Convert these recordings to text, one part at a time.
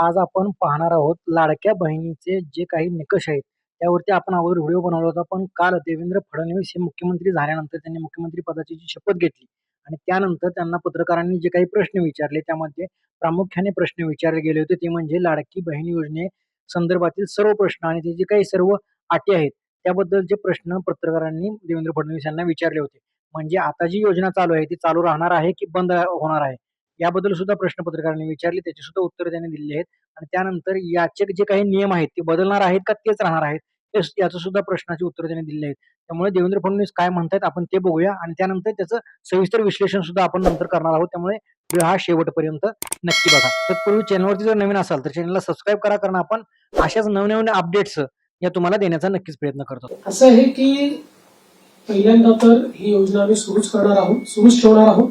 आज आपण पाहणार आहोत लाडक्या बहिणीचे जे काही निकष आहेत त्यावरती आपण अगोदर व्हिडिओ बनवला होता. पण काल देवेंद्र फडणवीस हे मुख्यमंत्री झाल्यानंतर त्यांनी मुख्यमंत्री पदाची जी शपथ घेतली आणि त्यानंतर त्यांना पत्रकारांनी जे काही प्रश्न विचारले त्यामध्ये प्रामुख्याने प्रश्न विचारले गेले होते. ते म्हणजे लाडकी बहीण योजने संदर्भातील सर्व प्रश्न आणि ते जे काही सर्व अटी आहेत त्याबद्दल जे प्रश्न पत्रकारांनी देवेंद्र फडणवीस यांना विचारले होते. म्हणजे आता जी योजना चालू आहे ती चालू राहणार आहे की बंद होणार आहे? याबद्दल सुद्धा प्रश्नपत्रकारांनी विचारले त्याची सुद्धा उत्तरं त्यांनी दिली आहेत. आणि त्यानंतर याचे जे काही नियम आहेत ते बदलणार आहेत का तेच राहणार आहेत याचं सुद्धा प्रश्नाची उत्तरं त्यांनी दिली आहेत. त्यामुळे देवेंद्र फडणवीस काय म्हणतायत आपण ते बघूया. आणि त्यानंतर त्याचं सविस्तर विश्लेषण सुद्धा आपण नंतर करणार आहोत. त्यामुळे व्हिडिओ हा शेवटपर्यंत नक्की बघा. तत्पूर्वी चॅनलवरती जर नवीन असाल तर चॅनलला सबस्क्राईब करा. कारण आपण अशाच नवनवीन अपडेट्स या तुम्हाला देण्याचा नक्कीच प्रयत्न करतो. असं आहे की पहिल्यांदा तर ही योजना आम्ही सुरूच करणार आहोत सुरूच ठेवणार आहोत.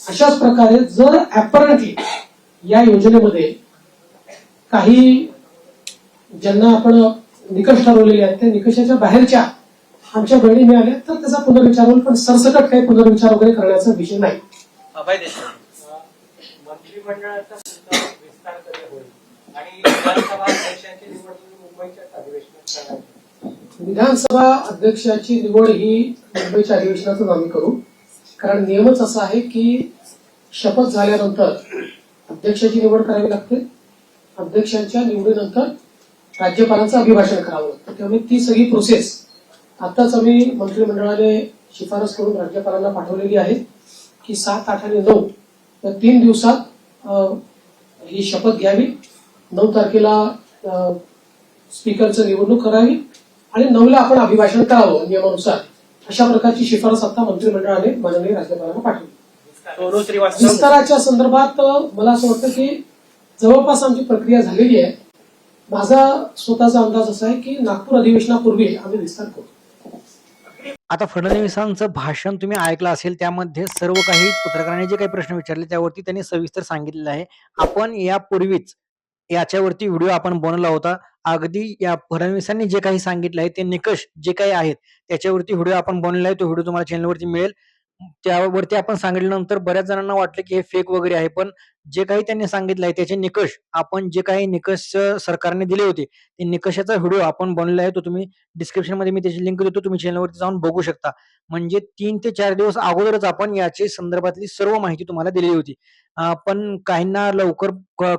अशाच प्रकारे जर ऍपरंटली या योजनेमध्ये काही ज्यांना आपण निकष ठरवलेले आहेत त्या निकषाच्या बाहेरच्या आमच्या बहिणी मिळाल्या तर त्याचा पुनर्विचार होईल पण सरसकट काही पुनर्विचार वगैरे करण्याचा विषय नाही. मंत्रिमंडळाचा विस्तार होईल. आणि विधानसभा अध्यक्षांची अधिवेशनात विधानसभा अध्यक्षाची निवड ही मुंबईच्या अधिवेशनातच आम्ही करू. कारण नियमच असा आहे की शपथ झाल्यानंतर अध्यक्षाची निवड करावी लागते. अध्यक्षांच्या निवडीनंतर राज्यपालांचं अभिभाषण करावं लागतं. त्यामुळे ती सगळी प्रोसेस आताच आम्ही मंत्रिमंडळाने शिफारस करून राज्यपालांना पाठवलेली आहे की सात आठ आणि नऊ या तीन दिवसात ही शपथ घ्यावी. नऊ तारखेला स्पीकरचं निवडणूक करावी आणि नऊला आपण अभिभाषण करावं नियमानुसार. अशा प्रकारची शिफारस आता मंत्रिमंडळाने माननीय राज्यपालांना पाठवली. विस्ताराच्या संदर्भात मला असं वाटतं की जवळपास आमची प्रक्रिया झालेली आहे. माझा स्वतःचा अंदाज असा आहे की नागपूर अधिवेशनापूर्वी आम्ही विस्तार करू. आता फडणवीसांचं भाषण तुम्ही ऐकलं असेल त्यामध्ये सर्व काही पत्रकारांनी जे काही प्रश्न विचारले त्यावरती त्यांनी सविस्तर सांगितलेलं आहे. आपण यापूर्वीच याच्यावरती व्हिडिओ आपण बनवला होता. अगदी या फडणवीसांनी जे काही सांगितलं आहे ते निकष जे काही आहेत त्याच्यावरती व्हिडिओ आपण बनवला आहे तो व्हिडिओ तुम्हाला चॅनलवरती मिळेल. त्यावरती आपण सांगितल्यानंतर बऱ्याच जणांना वाटलं की हे फेक वगैरे आहे पण जे काही त्यांनी सांगितलं आहे त्याचे निकष आपण जे काही निकष सरकारने दिले होते ते निकषाचा व्हिडिओ आपण बनवला आहे तो तुम्ही डिस्क्रिप्शनमध्ये मी त्याची लिंक देतो तुम्ही चॅनलवरती जाऊन बघू शकता. म्हणजे तीन ते चार दिवस अगोदरच आपण याची संदर्भातली सर्व माहिती तुम्हाला दिलेली होती. पण काहींना लवकर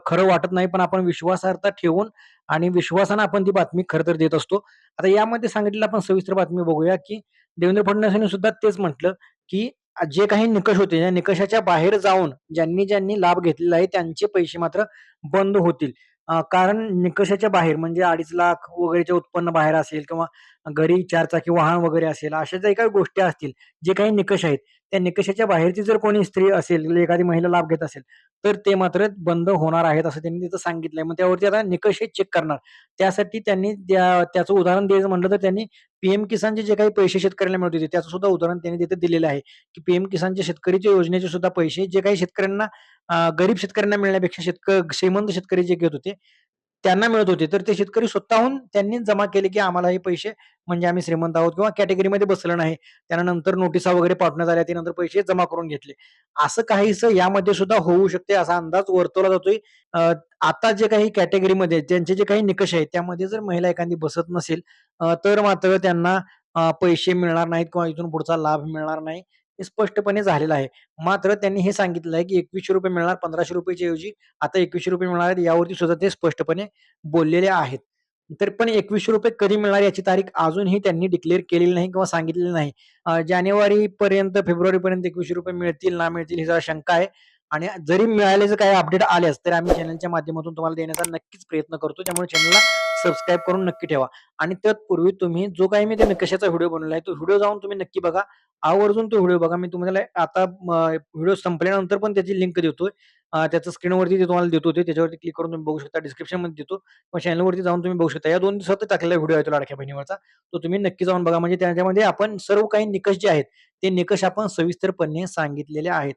खरं वाटत नाही पण आपण विश्वासार्हता ठेवून आणि विश्वासानं आपण ती बातमी खरं तर देत असतो. आता यामध्ये सांगितलेलं आपण सविस्तर बातमी बघूया की देवेंद्र फडणवीस यांनी सुद्धा तेच म्हटलं की जे काही निकष होते या निकषाच्या बाहेर जाऊन ज्यांनी ज्यांनी लाभ घेतलेला आहे त्यांचे पैसे मात्र बंद होतील. कारण निकषाच्या बाहेर म्हणजे अडीच लाख वगैरेचे उत्पन्न बाहेर असेल किंवा घरी चारचाकी वाहन वगैरे असेल अशा ज्या काही गोष्टी असतील जे काही निकष आहेत त्या निकषाच्या बाहेरची जर कोणी स्त्री असेल म्हणजे एखादी महिला लाभ घेत असेल तर ते मात्र बंद होणार आहेत असं त्यांनी तिथं सांगितलंय. मग त्यावरती आता निकष हे चेक करणार. त्यासाठी त्यांनी त्या त्याचं उदाहरण द्यायचं म्हटलं तर त्यांनी पीएम किसानचे जे काही पैसे शेतकऱ्यांना मिळत होते त्याचं सुद्धा उदाहरण त्यांनी तिथे दिलेलं आहे की पीएम किसानचे शेतकरीच्या योजनेचे सुद्धा पैसे जे काही शेतकऱ्यांना गरीब शेतकऱ्यांना मिळण्यापेक्षा शेतक श्रीमंत शेतकरी जे घेत होते त्यांना मिळत होते. तर ते शेतकरी स्वतःहून त्यांनी जमा केले की आम्हाला हे पैसे म्हणजे आम्ही श्रीमंत आहोत किंवा कॅटेगरीमध्ये बसलं नाही. त्यांना नंतर नोटिसा वगैरे पाठवण्यात आल्या त्यानंतर पैसे जमा करून घेतले. असं काहीसं यामध्ये सुद्धा होऊ शकते असा अंदाज वर्तवला जातोय. आता जे काही कॅटेगरीमध्ये त्यांचे जे काही निकष आहेत त्यामध्ये जर महिला एखादी बसत नसेल तर मात्र त्यांना पैसे मिळणार नाहीत किंवा इथून पुढचा लाभ मिळणार नाही. स्पष्टपणे झालेलं आहे. मात्र त्यांनी हे सांगितलं आहे, की ₹2100 मिळणार पंधराशे रुपयेच्या ऐवजी आता ₹2100 मिळणार आहेत. यावरती सुद्धा ते स्पष्टपणे बोललेले आहेत. तर पण ₹2100 कधी मिळणार याची तारीख अजूनही त्यांनी डिक्लेअर केलेली नाही किंवा सांगितलेली नाही. अ, जानेवारीपर्यंत, फेब्रुवारीपर्यंत ₹2100 मिळतील, ना मिळतील ही जरा शंका आहे आणि जरी मिळाल्याचं काही अपडेट आल्यास तरी आम्ही चॅनलच्या माध्यमातून तुम्हाला देण्याचा नक्कीच प्रयत्न करतो. त्यामुळे चॅनलला सबस्क्राईब करून नक्की ठेवा आणि तत्पूर्वी तुम्ही जो काही मी ते निकषाचा व्हिडिओ बनवला आहे, तो व्हिडिओ जाऊन तुम्ही नक्की बघा. आवर्जून तो व्हिडिओ बघा. मी तुम्हाला आता व्हिडिओ संपल्यानंतर पण त्याची लिंक देतोय. त्याचं स्क्रीनवरती ते तुम्हाला देतो ते. त्याच्यावरती क्लिक करून तुम्ही बघू शकता. डिस्क्रिप्शनमध्ये देतो किंवा चॅनलवरती जाऊन तुम्ही बघू शकता. या दोन दिवसात टाकलेला व्हिडिओ आहे तो लाडक्या बहिणीवरचा. तो तुम्ही नक्की जाऊन बघा. म्हणजे त्याच्यामध्ये आपण सर्व काही निकष जे आहेत, ते निकष आपण सविस्तरपणे सांगितलेले आहेत.